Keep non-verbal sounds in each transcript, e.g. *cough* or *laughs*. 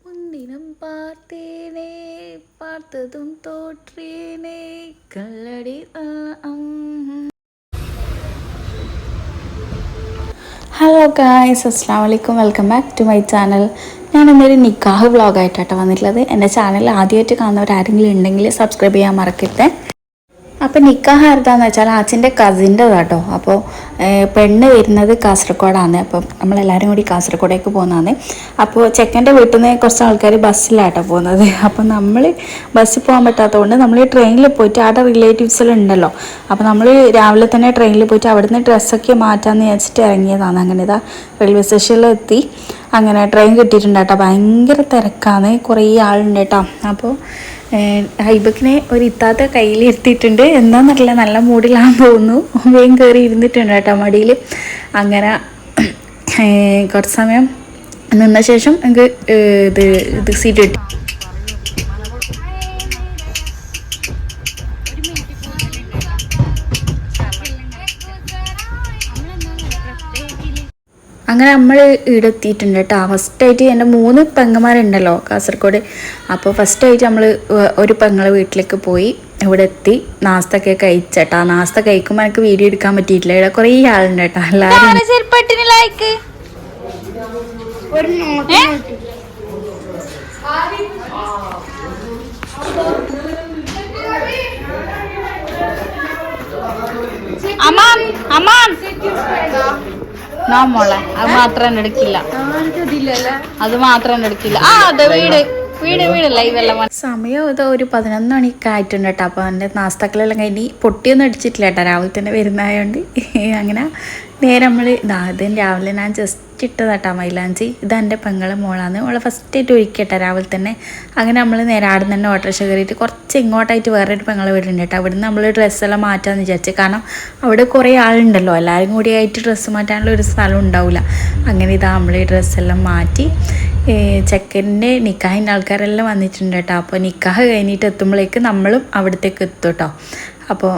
முன்தினம் பார்த்தேனே பார்த்ததும் தோற்றேனே கல்லடி ഹലോ ഗായ്സ് അസ്സാം വലൈക്കും welcome back to my channel ഞാൻ ഇന്നൊരു നിക്കാഹ് വ്ളോഗായിട്ടാണ് വന്നിട്ടുള്ളത് എൻ്റെ ചാനൽ ആദ്യമായിട്ട് കാണുന്നവർ ആരെങ്കിലും ഉണ്ടെങ്കിൽ സബ്സ്ക്രൈബ് ചെയ്യാൻ മറക്കരുത് അപ്പം നിക്കാഹ് ആരുതാന്ന് വെച്ചാൽ അച്ഛന്റെ കസിന്റെ കേട്ടോ അപ്പോൾ പെണ്ണ് വരുന്നത് കാസർഗോഡാണ് അപ്പം നമ്മളെല്ലാവരും കൂടി കാസർഗോഡേക്ക് പോകുന്നതാണ് അപ്പോൾ ചെക്കന്റെ വീട്ടിൽ നിന്ന് കുറച്ച് ആൾക്കാർ ബസ്സിലാട്ടോ പോകുന്നത് അപ്പോൾ നമ്മൾ ബസ്സിൽ പോകാൻ പറ്റാത്തതുകൊണ്ട് നമ്മൾ ട്രെയിനിൽ പോയിട്ട് അവിടെ റിലേറ്റീവ്സിൽ ഉണ്ടല്ലോ. അപ്പോൾ നമ്മൾ രാവിലെ തന്നെ ട്രെയിനിൽ പോയിട്ട് അവിടുന്ന് ഡ്രസ്സൊക്കെ മാറ്റാമെന്ന് വിചാരിച്ചിട്ട് ഇറങ്ങിയതാണ്. അങ്ങനെ ഇതാ റെയിൽവേ സ്റ്റേഷനിൽ എത്തി. അങ്ങനെ ട്രെയിൻ കിട്ടിയിട്ടുണ്ട് കേട്ടോ. ഭയങ്കര തിരക്കാണ്. കുറേ ആളുണ്ട് കേട്ടോ. അപ്പോൾ ഹൈബക്കിനെ ഒരു ഇത്താത്ത കയ്യിലിരുത്തിയിട്ടുണ്ട് എന്താണെന്നറിയില്ല നല്ല മൂഡിലാണ് തോന്നുന്നു വേഗം കയറി ഇരുന്നിട്ടുണ്ട് കേട്ടോ മടിയിൽ അങ്ങനെ കുറച്ച് സമയം നിന്ന ശേഷം എനിക്ക് ഇത് ഇത് സീറ്റ് കിട്ടി. നമ്മൾ ഇവിടെ എത്തിയിട്ടുണ്ട് കേട്ടോ ഫസ്റ്റായിട്ട് എന്റെ മൂന്ന് പെങ്ങന്മാരുണ്ടല്ലോ കാസർഗോഡ്. അപ്പോൾ ഫസ്റ്റായിട്ട് നമ്മൾ ഒരു പെങ്ങളെ വീട്ടിലേക്ക് പോയി. ഇവിടെ എത്തി. നാസ്തൊക്കെ കഴിച്ചേട്ടാ നാസ്ത കഴിക്കുമ്പോൾ എനിക്ക് വീഡിയോ എടുക്കാൻ പറ്റിയിട്ടില്ല. ഇവിടെ കുറേ ആളുണ്ട് കേട്ടോ. എല്ലാവരും ലൈക്ക് അമ്മാൻ അമ്മാൻ നാ മോളെ അത് മാത്രം എടുക്കില്ല. അത് മാത്രം എടുക്കില്ല. ആ അതെ വീട്. സമയം ഇത് ഒരു പതിനൊന്ന് മണിയൊക്കെ ആയിട്ടുണ്ട് കേട്ടോ. അപ്പോൾ എന്റെ നാസ്താക്കളെല്ലാം കഴിഞ്ഞ് പൊട്ടിയൊന്നും അടിച്ചിട്ടില്ല കേട്ടോ. രാവിലെ തന്നെ വരുന്നതായതുകൊണ്ട് *laughs* അങ്ങനെ നേരെ നമ്മൾ ഇതാ ഇതും രാവിലെ ഞാൻ ജസ്റ്റ് ഇട്ടതാട്ടോ മൈലാഞ്ചി. ഇത് എന്റെ പെങ്ങളെ മോളാണ്. ഓളെ ഫസ്റ്റ് ആയിട്ട് ഒഴിക്കട്ടെ രാവിലെ തന്നെ. അങ്ങനെ നമ്മൾ നേരെ ആടെ തന്നെ ഓട്ടോറിക്ഷ കയറിയിട്ട് കുറച്ച് ഇങ്ങോട്ടായിട്ട് വേറൊരു പെങ്ങളെ വീടുണ്ട് കേട്ടോ. അവിടുന്ന് നമ്മൾ ഡ്രസ്സെല്ലാം മാറ്റാമെന്ന് വിചാരിച്ചു. കാരണം അവിടെ കുറേ ആളുണ്ടല്ലോ. എല്ലാവരും കൂടി ആയിട്ട് ഡ്രസ്സ് മാറ്റാനുള്ള ഒരു സ്ഥലം ഉണ്ടാവില്ല അങ്ങനെ ഇതാ നമ്മൾ ഡ്രസ്സെല്ലാം മാറ്റി ചെക്കന്റെ നിക്കാഹിന്റെ ആൾക്കാരെല്ലാം വന്നിട്ടുണ്ട് കേട്ടോ. അപ്പോൾ നിക്കാഹ് കഴിഞ്ഞിട്ട് എത്തുമ്പോഴേക്ക് നമ്മളും അവിടത്തേക്ക് എത്തും കേട്ടോ. അപ്പോൾ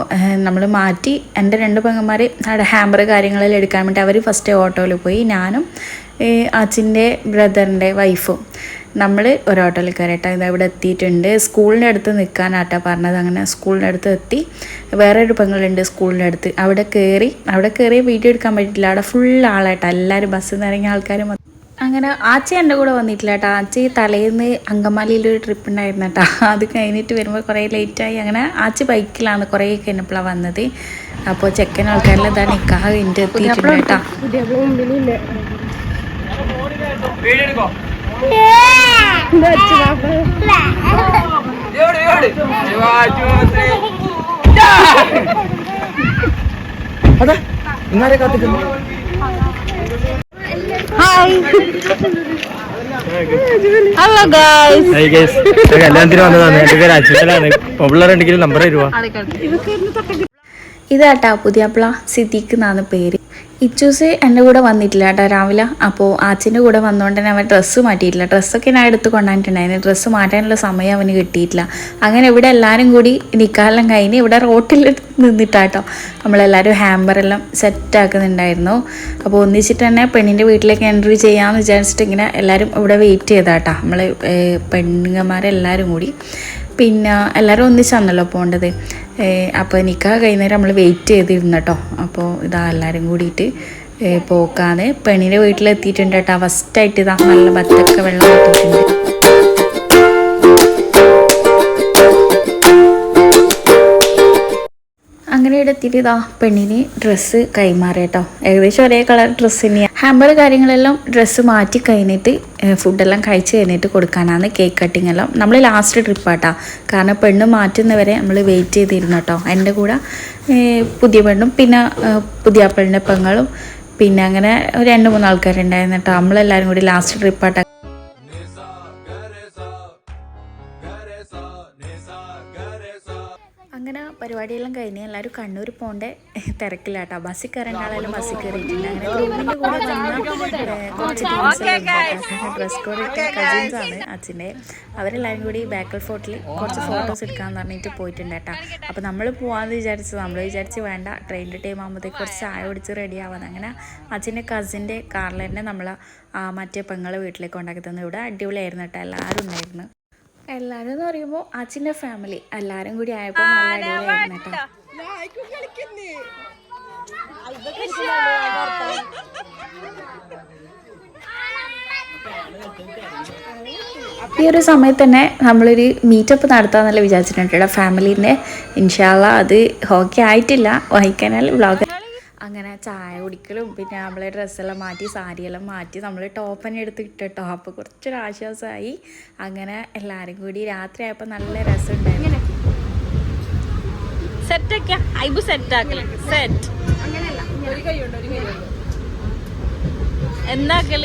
നമ്മൾ മാറ്റി എന്റെ രണ്ട് പെങ്ങന്മാർ അവിടെ ഹാമ്പർ കാര്യങ്ങളിൽ എടുക്കാൻ വേണ്ടി അവർ ഫസ്റ്റ് ഓട്ടോയിൽ പോയി. ഞാനും അച്ഛന്റെ ബ്രദറിന്റെ വൈഫും നമ്മൾ ഒരു ഓട്ടോയിൽ കയറിയിട്ട് ഇത് ഇവിടെ എത്തിയിട്ടുണ്ട്. സ്കൂളിന്റെ അടുത്ത് നിൽക്കാനാട്ടോ പറഞ്ഞത്. അങ്ങനെ സ്കൂളിന്റെ അടുത്ത് എത്തി. വേറെ ഒരു പെങ്ങളുണ്ട് സ്കൂളിന്റെ അടുത്ത്. അവിടെ കയറി അവിടെ കയറി വീഡിയോ എടുക്കാൻ പറ്റിയിട്ടില്ല. അവിടെ ഫുൾ ആളായിട്ടോ. എല്ലാവരും ബസ്സിൽ നിന്ന് ഇറങ്ങിയ ആൾക്കാർ അങ്ങനെ ആച്ചി എന്റെ കൂടെ വന്നിട്ടില്ല കേട്ടോ ആച്ചി തലേന്ന് അങ്കമാലിയിൽ ഒരു ട്രിപ്പ് ഉണ്ടായിരുന്നു കേട്ടോ അത് കഴിഞ്ഞിട്ട് വരുമ്പോൾ കുറേ ലേറ്റായി അങ്ങനെ ആച്ചി ബൈക്കിലാണ് കുറേ കഴിഞ്ഞപ്പോഴാണ് വന്നത്. അപ്പോൾ ചെക്കൻ ആൾക്കാരിൽ ഇതാ നിക്കാഹ് എന്റെ എത്തിയിട്ടുണ്ട് കേട്ടോ അതാ ഇന്നാരെ കാത്തിക്കുന്നു ഹായ് ഹലോ ഗൈസ് കല്യാണത്തിന് വന്നതാണ് എന്റെ പേര് അച്യുതനാണ് പോപ്പുലർ ഉണ്ടെങ്കിൽ നമ്പർ തരുവാ? ഇതാട്ടാ പുതിയപ്പള സിദ്ദീഖ് എന്നാണ് പേര്. ഇച്ചൂസ് എന്റെ കൂടെ വന്നിട്ടില്ല കേട്ടോ രാവിലെ. അപ്പോൾ ആച്ചിന്റെ കൂടെ വന്നുകൊണ്ട് തന്നെ അവൻ ഡ്രസ്സ് മാറ്റിയിട്ടില്ല. ഡ്രസ്സൊക്കെ ഞാൻ എടുത്ത് കൊണ്ടുവന്നിട്ടുണ്ടായിരുന്നു. ഡ്രസ്സ് മാറ്റാനുള്ള സമയം അവന് കിട്ടിയിട്ടില്ല. അങ്ങനെ ഇവിടെ എല്ലാവരും കൂടി നിൽക്കാനെല്ലാം കഴിഞ്ഞ് ഇവിടെ റോട്ടിൽ നിന്നിട്ടാട്ടോ നമ്മളെല്ലാവരും ഹാമ്പറെല്ലാം സെറ്റാക്കുന്നുണ്ടായിരുന്നു അപ്പോൾ ഒന്നിച്ചിട്ട് തന്നെ പെണ്ണിന്റെ വീട്ടിലേക്ക് എൻട്രി ചെയ്യാമെന്ന് വിചാരിച്ചിട്ട് ഇങ്ങനെ എല്ലാവരും ഇവിടെ വെയിറ്റ് ചെയ്താട്ടോ. നമ്മൾ പെണ്ണുങ്ങന്മാരെല്ലാവരും കൂടി. പിന്നെ എല്ലാവരും ഒന്നിച്ചാണല്ലോ പോകേണ്ടത്. അപ്പോൾ നിൽക്കാൻ കഴിയുന്നേരം നമ്മൾ വെയിറ്റ് ചെയ്തിരുന്നു കേട്ടോ അപ്പോൾ ഇതാ എല്ലാവരും കൂടിയിട്ട് പോക്കാന്ന്. പെണ്ണിന്റെ വീട്ടിലെത്തിയിട്ടുണ്ട് കേട്ടോ ഫസ്റ്റായിട്ട് ഇതാ നല്ല ബത്തൊക്കെ വെള്ളം കിട്ടിയിട്ടുണ്ട് ഇവിടെ ഇതാ പെണ്ണിന് ഡ്രസ്സ് കൈമാറിയട്ടോ. ഏകദേശം ഒരേ കളർ ഡ്രസ്സ് തന്നെയാണ് ഹാമ്പർ കാര്യങ്ങളെല്ലാം ഡ്രസ്സ് മാറ്റി കഴിഞ്ഞിട്ട് ഫുഡെല്ലാം കഴിച്ച് കഴിഞ്ഞിട്ട് കൊടുക്കാനാണ് കേക്ക് കട്ടിംഗ് എല്ലാം. നമ്മൾ ലാസ്റ്റ് ട്രിപ്പാട്ടാ കാരണം പെണ്ണ് മാറ്റുന്നവരെ നമ്മൾ വെയിറ്റ് ചെയ്തിരുന്നു കേട്ടോ. എന്റെ കൂടെ പുതിയ പെണ്ണും പിന്നെ പുതിയ പെണ്ണിന്റെ പെങ്ങളും പിന്നെ അങ്ങനെ രണ്ട് മൂന്ന് ആൾക്കാരുണ്ടായിരുന്നു കേട്ടോ. നമ്മളെല്ലാവരും കൂടി ലാസ്റ്റ് ട്രിപ്പാട്ടാ അങ്ങനെ പരിപാടിയെല്ലാം കഴിഞ്ഞ് എല്ലാവരും കണ്ണൂർ പോകേണ്ട തിരക്കില്ലാട്ടോ ബസ്സിൽ കയറേണ്ടാലും ബസ്സിൽ കയറിയിട്ടില്ല അങ്ങനെ ഗ്രൂപ്പിന്റെ കൂടെ വന്ന കുറച്ച് ഡ്രസ് കോഡ് കസിൻസ് ആണ് അച്ഛന്റെ. അവരെല്ലാവരും കൂടി ബാക്കൽ ഫോർട്ടിൽ കുറച്ച് ഫോട്ടോസ് എടുക്കാമെന്ന് പറഞ്ഞിട്ട് പോയിട്ടുണ്ട് കേട്ടോ. അപ്പോൾ നമ്മൾ പോകാമെന്ന് വിചാരിച്ചു നമ്മൾ വിചാരിച്ച് വേണ്ട ട്രെയിനിന്റെ ടൈം ആകുമ്പോഴത്തേക്ക് കുറച്ച് ചായ കുടിച്ച് റെഡി ആവാന്ന്. അങ്ങനെ അച്ഛന്റെ കസിന്റെ കാറിൽ തന്നെ നമ്മൾ മറ്റേ പെങ്ങളെ വീട്ടിലേക്ക് കൊണ്ടാക്കി തന്നു. ഇവിടെ അടിപൊളിയായിരുന്നു കേട്ടോ എല്ലാവരും ഉണ്ടായിരുന്നു. എല്ലാവരും എന്ന് പറയുമ്പോൾ അച്ഛന്റെ ഫാമിലി എല്ലാവരും കൂടി ആയപ്പോൾ നല്ല അടിപൊളിയായിരുന്നു കേട്ടോ. ഈ ഒരു സമയത്ത് തന്നെ നമ്മളൊരു മീറ്റപ്പ് നടത്താമെന്നല്ല വിചാരിച്ചിട്ടുണ്ട് ഫാമിലീന്റെ ഇൻഷാല്ല അത് ഹോക്കി ആയിട്ടില്ല. വായിക്കാനാൽ വ്ളോഗ് അങ്ങനെ ചായ കുടിക്കലും പിന്നെ നമ്മളെ ഡ്രസ്സെല്ലാം മാറ്റി സാരിയെല്ലാം മാറ്റി നമ്മൾ ടോപ്പ് തന്നെ എടുത്ത് ഇട്ടോ അപ്പോൾ കുറച്ചൊരു ആശ്വാസമായി അങ്ങനെ എല്ലാവരും കൂടി രാത്രി ആയപ്പോൾ നല്ല രസമുണ്ടായിരുന്നു സെറ്റ് ഐബു സെറ്റ്. ആക്കൽ സെറ്റ് എന്താക്കൽ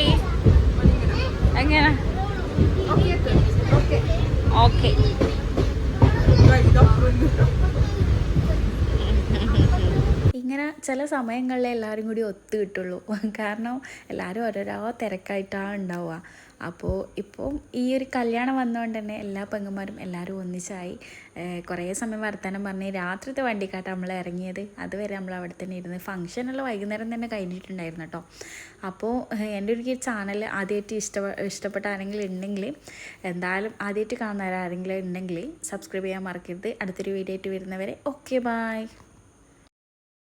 എങ്ങനെ? ഓക്കെ ഇങ്ങനെ ചില സമയങ്ങളിൽ എല്ലാവരും കൂടി ഒത്തു കിട്ടുള്ളൂ. *laughs* കാരണം എല്ലാവരും ഓരോരോ തിരക്കായിട്ടാണ് ഉണ്ടാവുക. അപ്പോൾ ഇപ്പോൾ ഈ ഒരു കല്യാണം വന്നുകൊണ്ട് തന്നെ എല്ലാ പെങ്ങന്മാരും എല്ലാവരും ഒന്നിച്ചായി. കുറേ സമയം വർത്തമാനം പറഞ്ഞ് രാത്രിത്തെ വണ്ടിക്കാട്ട് നമ്മൾ ഇറങ്ങിയത്. അതുവരെ നമ്മൾ അവിടെ തന്നെ ഇരുന്ന് ഫംഗ്ഷനെല്ലാം വൈകുന്നേരം തന്നെ കഴിഞ്ഞിട്ടുണ്ടായിരുന്നു കേട്ടോ അപ്പോൾ എന്റെ ഒരു ചാനൽ ആദ്യമായിട്ട് ഇഷ്ട ഇഷ്ടപ്പെട്ട ആരെങ്കിലും ഉണ്ടെങ്കിൽ എന്തായാലും ആദ്യമായിട്ട് കാണുന്ന ആരെങ്കിലും ഉണ്ടെങ്കിൽ സബ്സ്ക്രൈബ് ചെയ്യാൻ മറക്കരുത്. അടുത്തൊരു വീഡിയോ ആയിട്ട് വരുന്നവരെ ഓക്കെ ബായ്